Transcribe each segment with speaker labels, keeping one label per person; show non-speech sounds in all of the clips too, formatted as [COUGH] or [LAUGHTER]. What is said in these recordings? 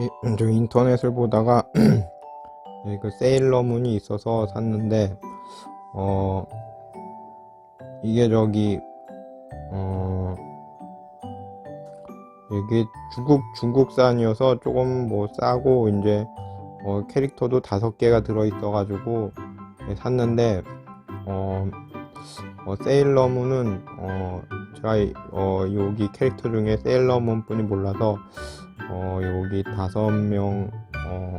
Speaker 1: 이- 저 인터넷을 보다가 [CLEARS THROAT] 예, 그 세일러문이 있어서 샀는데 어 이게 저기 어 이게 중국 중국산이어서 조금 뭐 싸고 이제 어, 캐릭터도 다섯 개가 들어 있어 가지고 예, 샀는데 어, 어 세일러문은 어 제가 이- 어 여기 캐릭터 중에 세일러문 뿐이 몰라서 어 여기 다섯 명 어,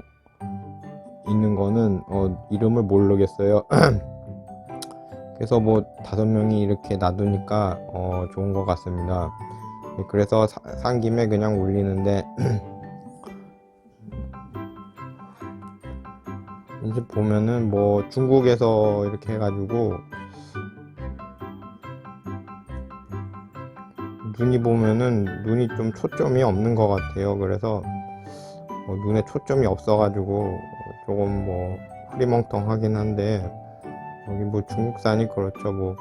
Speaker 1: 있는 거는 어, 이름을 모르겠어요. [CLEARS THROAT] 그래서 뭐 다섯 명이 이렇게 놔두니까 어, 좋은 것 같습니다. 예, 그래서 사- 산 김에 그냥 올리는데 [CLEARS THROAT] 이제 보면은 뭐 중국에서 이렇게 해가지고 눈이 보면은 눈이 좀 초점이 없는 것 같아요. 그래서 뭐 눈에 초점이 없어가지고 조금 뭐 흐리멍텅하긴 한데 여기 뭐 중국산이 그렇죠 뭐.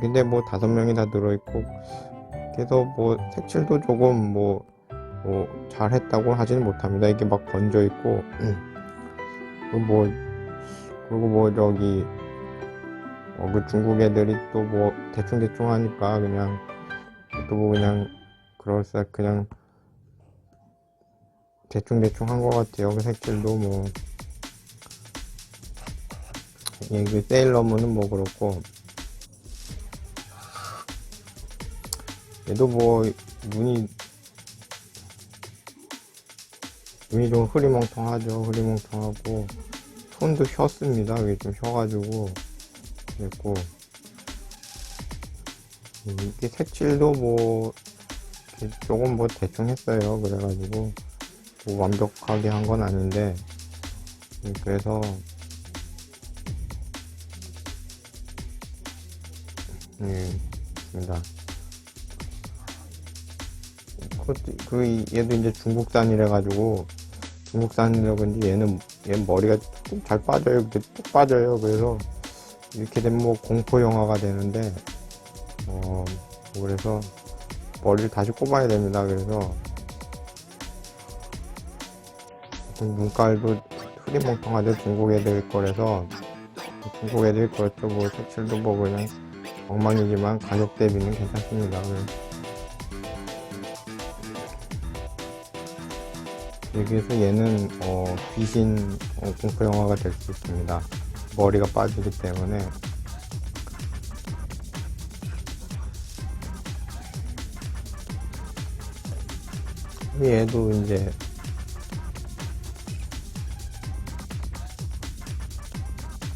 Speaker 1: 근데 뭐 다섯 명이 다 들어있고 그래서 뭐 색칠도 조금 뭐, 뭐 잘했다고 하지는 못합니다. 이게 막 번져 있고. 그리고 뭐 그리고 뭐 저기 어, 그 중국 애들이 또 뭐 대충 대충 하니까 그냥 또뭐 그냥 그럴싸 그냥 대충대충 한 것 같아요. 그 색칠도 뭐, 예, 그 세일러문은 뭐 그렇고, 얘도 뭐, 눈이, 눈이 좀 흐리멍텅하죠. 흐리멍텅하고, 손도 휘었습니다. 이게 좀 휘어가지고, 그랬고, 이게 색칠도 뭐, 조금 뭐 대충 했어요. 그래가지고, 뭐 완벽하게 한 건 아닌데 음, 그래서 예, 있습니다. 그, 그 이- 얘도 이제 중국산이라 가지고 중국산이라 그런지 얘는 얘 머리가 뚝잘 빠져요. 뚝 빠져요. 그래서 이렇게 되면 뭐 공포 영화가 되는데 어 그래서 머리를 다시 꼽아야 됩니다. 그래서 눈깔도 흐리멍텅하죠 중국 애들 거라서 중국 애들 그렇죠 뭐 색칠도 뭐 그냥 엉망이지만 가격 대비는 괜찮습니다. 그래서 여기에서 얘는 어, 귀신 어, 공포 영화가 될 수 있습니다. 머리가 빠지기 때문에 얘도 이제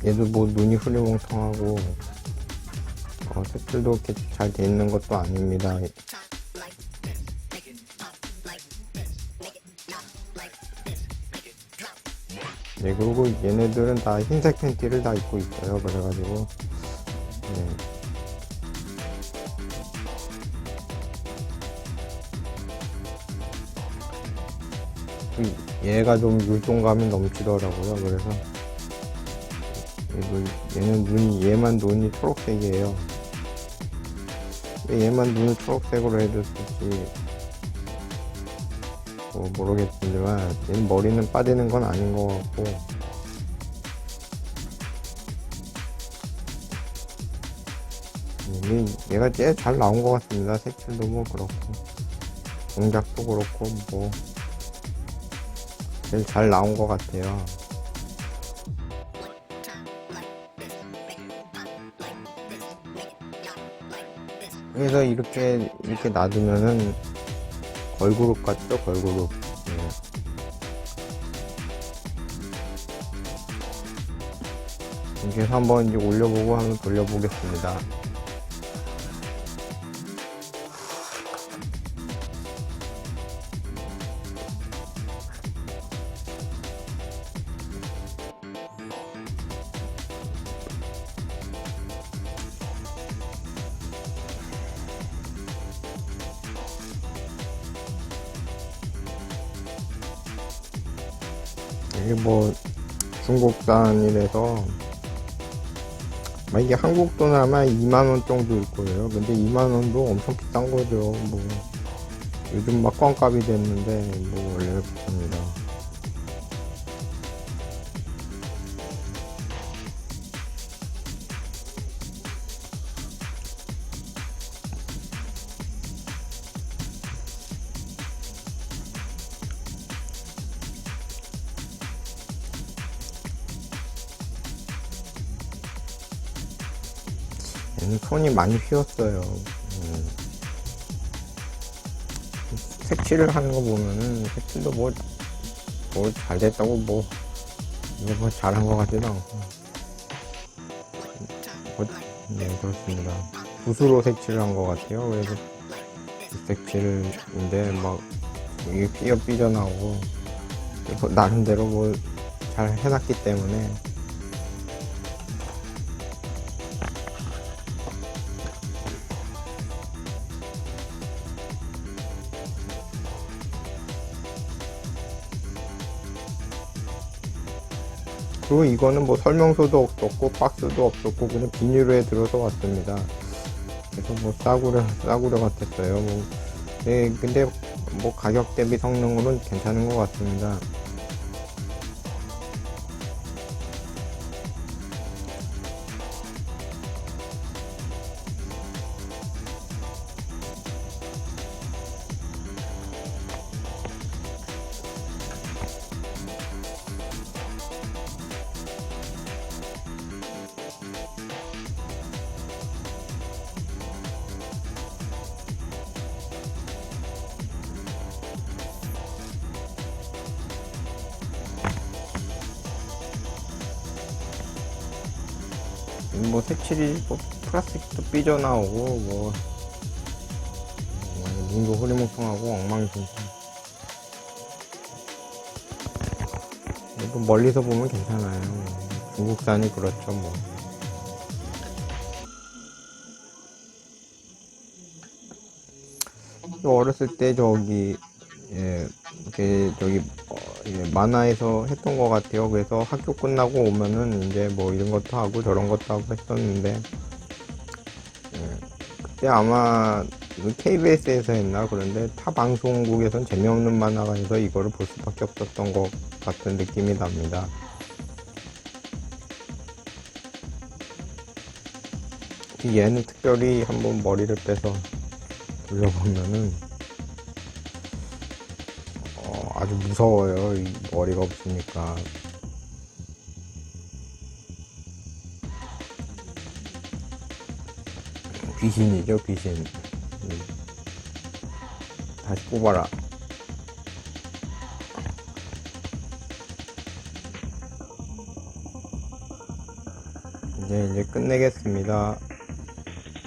Speaker 1: 얘도 뭐 눈이 흐리멍텅하고 어, 색칠도 이렇게 잘 돼 있는 것도 아닙니다. 네, 그리고 얘네들은 다 흰색 팬티를 다 입고 있어요. 그래가지고, 네. 좀 얘가 좀 율동감이 넘치더라고요. 그래서 얘는 눈이 얘만 눈이 초록색이에요. 왜 얘만 눈을 초록색으로 해줬을지 뭐 모르겠지만 얘는 머리는 빠지는 건 아닌 것 같고 얘, 얘가 제일 잘 나온 것 같습니다. 색칠도 뭐 그렇고 동작도 그렇고 뭐 잘 나온 것 같아요. 그래서 이렇게 이렇게 놔두면은 걸그룹 같죠 걸그룹 예. 이렇게 해서 한번 이제 올려보고 한번 돌려보겠습니다 이게 뭐 중국산이라서 아마 이게 한국 돈은 아마 2만원 정도일 거예요 근데 2만원도 엄청 비싼 거죠 뭐 요즘 막 꽝값이 됐는데 뭐 원래 그렇습니다. 얘는 손이 많이 휘었어요. 음. 색칠을 하는 거 보면은 색칠도 뭐, 뭐 잘 됐다고 뭐, 이거 뭐 잘한 것 같지도 않고. 뭐, 네, 그렇습니다. 붓으로 색칠을 한것 같아요. 그래서 색칠인데 막, 이게 삐어 삐져나오고, 뭐 나름대로 뭐 잘 해놨기 때문에 그리고 이거는 뭐 설명서도 없었고 박스도 없었고 그냥 비닐에 들어서 왔습니다. 그래서 뭐 싸구려 싸구려 같았어요. 뭐 네, 근데 뭐 가격 대비 성능으로는 괜찮은 것 같습니다. 뭐 색칠이 뭐 플라스틱도 삐져나오고 뭐 뭐, 눈도 흐리멍텅하고 엉망진창 뭐 멀리서 보면 괜찮아요. 중국산이 그렇죠 뭐. 또 어렸을 때 저기 예, 이렇게 저기 만화에서 했던 것 같아요. 그래서 학교 끝나고 오면은 이제 뭐 이런 것도 하고 저런 것도 하고 했었는데 예, 그때 아마 KBS에서 했나 그런데 타 방송국에선 재미없는 만화가 해서 이거를 볼 수밖에 없었던 것 같은 느낌이 납니다. 얘는 특별히 한번 머리를 빼서 돌려보면은 아주 무서워요. 이 머리가 없으니까. 귀신이죠, 귀신. 음. 다시 뽑아라. 이제 이제 끝내겠습니다.